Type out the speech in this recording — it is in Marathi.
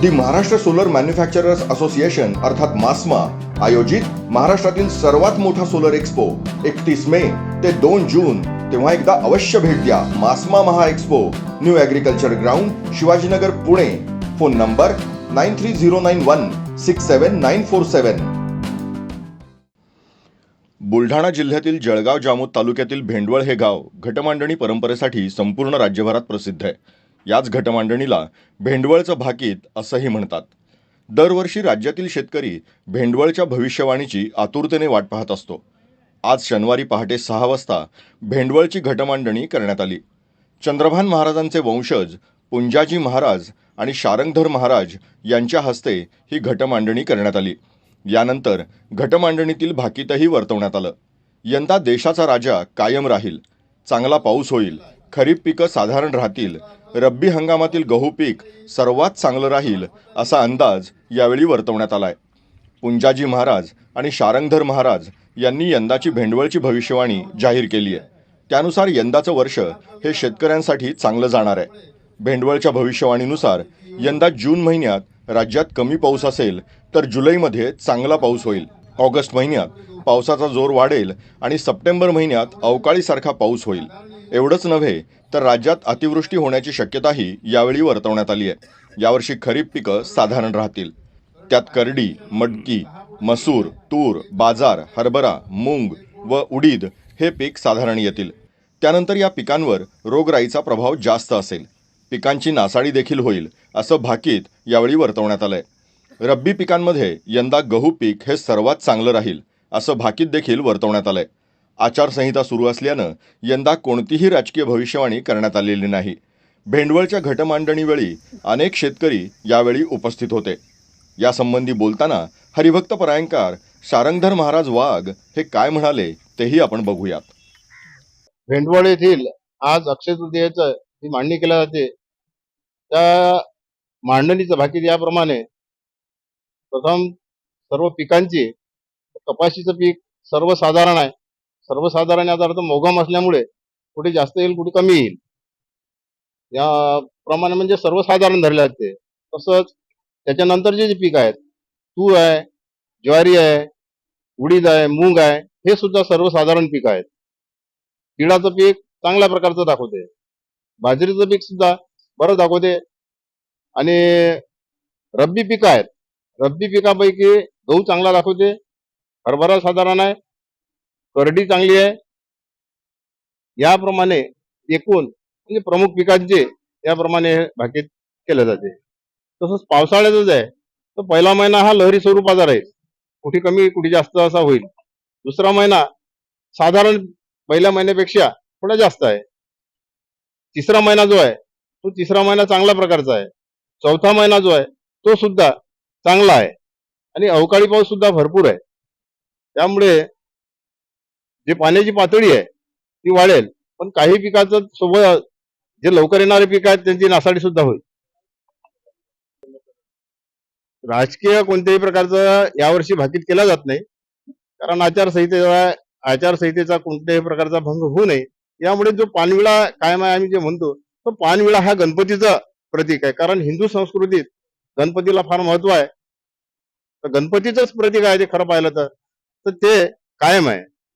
The Maharashtra solar manufacturers association अर्थात मास्मा आयोजित महाराष्ट्रातील सर्वात मोठा सोलर एक्स्पो एकतीस मे ते दोन जून. तेव्हा एकदा अवश्य भेट द्या. MASMA Maha expo new agriculture ground Shivajinagar Pune. Phone number nine three zero nine one six seven nine four seven. Buldhana जिल्ह्यातील जळगाव जामोद तालुक्यातील भेंडवळ हे गाव घटमांडणी परंपरेसाठी संपूर्ण राज्यभरात प्रसिद्ध आहे. याच घटमांडणीला भेंडवळचं भाकीत असंही म्हणतात. दरवर्षी राज्यातील शेतकरी भेंडवळच्या भविष्यवाणीची आतुरतेने वाट पाहत असतो. आज शनिवारी पहाटे सहा वाजता भेंडवळची घटमांडणी करण्यात आली. चंद्रभान महाराजांचे वंशज पुंजाजी महाराज आणि शारंगधर महाराज यांच्या हस्ते ही घटमांडणी करण्यात आली. यानंतर घटमांडणीतील भाकीतही वर्तवण्यात आलं. यंदा देशाचा राजा कायम राहील. चांगला पाऊस होईल. खरीप पिकं साधारण राहतील. रब्बी हंगामातील गहू पीक सर्वात चांगलं राहील असा अंदाज यावेळी वर्तवण्यात आलाय. पुंजाजी महाराज आणि शारंगधर महाराज यांनी यंदाची भेंडवळची भविष्यवाणी जाहीर केली आहे. त्यानुसार यंदाचं वर्ष हे शेतकऱ्यांसाठी चांगलं जाणार आहे. भेंडवळच्या भविष्यवाणीनुसार यंदा जून महिन्यात राज्यात कमी पाऊस असेल तर जुलैमध्ये चांगला पाऊस होईल. ऑगस्ट महिन्यात पावसाचा जोर वाढेल आणि सप्टेंबर महिन्यात अवकाळीसारखा पाऊस होईल. एवढंच नव्हे तर राज्यात अतिवृष्टी होण्याची शक्यताही यावेळी वर्तवण्यात आली आहे. यावर्षी खरीप पिकं साधारण राहतील. त्यात करडी मटकी मसूर तूर बाजार हरभरा मूंग व उडीद हे पीक साधारण येतील. त्यानंतर या पिकांवर रोगराईचा प्रभाव जास्त असेल. पिकांची नासाडी देखील होईल असं भाकीत यावेळी वर्तवण्यात आलंय. रब्बी पिकांमध्ये यंदा गहू पीक हे सर्वात चांगलं राहील असं भाकीत देखील वर्तवण्यात आलंय. आचारसंहिता सुरू असल्यानं यंदा कोणतीही राजकीय भविष्यवाणी करण्यात आलेली नाही. भेंडवळच्या घटमांडणीवेळी अनेक शेतकरी यावेळी उपस्थित होते. यासंबंधी बोलताना हरिभक्त परायंकार शारंगधर महाराज वाघ हे काय म्हणाले तेही आपण बघूयात. भेंडवळ येथील आज अक्षय तृतीयेचं जी मांडणी केल्या जाते. त्या मांडणीचं भाकीत याप्रमाणे प्रथम सर्व पिकांची कपाशीचं पीक सर्वसाधारण आहे. सर्वसाधारण याचा अर्थ मोगम असल्यामुळे कुठे जास्त येईल कुठे कमी येईल. या प्रमाणे म्हणजे सर्वसाधारण धरले जाते तसंच त्याच्यानंतरचे जे पीक आहेत तूर आहे ज्वारी आहे उडीद आहे मूग आहे हे सुद्धा सर्वसाधारण पीक आहेत. तिळाचं पीक चांगल्या प्रकारचं दाखवते. बाजरीचं पीक सुद्धा बरं दाखवते. आणि रब्बी पिकं आहेत. रब्बी पिकापैकी गहू चांगला दाखवते. हरभरा साधारण आहे. करडी चांगली आहे. याप्रमाणे एकूण म्हणजे प्रमुख पिकांचे याप्रमाणे भाकीत केले जाते. तसंच पावसाळ्यातच आहे. तर पहिला महिना हा लहरी स्वरूपाचा राहील कुठे कमी कुठे जास्त असा होईल. दुसरा महिना साधारण पहिल्या महिन्यापेक्षा थोडा जास्त आहे. तिसरा महिना जो आहे तो तिसरा महिना चांगल्या प्रकारचा आहे. चौथा महिना जो आहे तो सुद्धा चांगला आहे. आणि अवकाळी पाऊस सुद्धा भरपूर आहे. त्यामुळे जे पाण्याची पातळी आहे ती वाढेल. पण काही पिकाचं सोबत जे लवकर येणारे पीक आहेत त्यांची नासाडी सुद्धा होईल. राजकीय कोणत्याही प्रकारचं यावर्षी भाकीत केला जात नाही. कारण आचारसंहितेचा आचारसंहितेचा कोणत्याही प्रकारचा भंग होऊ नये. यामुळे जो पानविळा कायम आहे आम्ही जे म्हणतो तो पानविळा हा गणपतीचा प्रतीक आहे. कारण हिंदू संस्कृतीत गणपतीला फार महत्त्व आहे. तर गणपतीचंच प्रतीक आहे ते खरं पाहिलं तर. तर ते कायम आहे.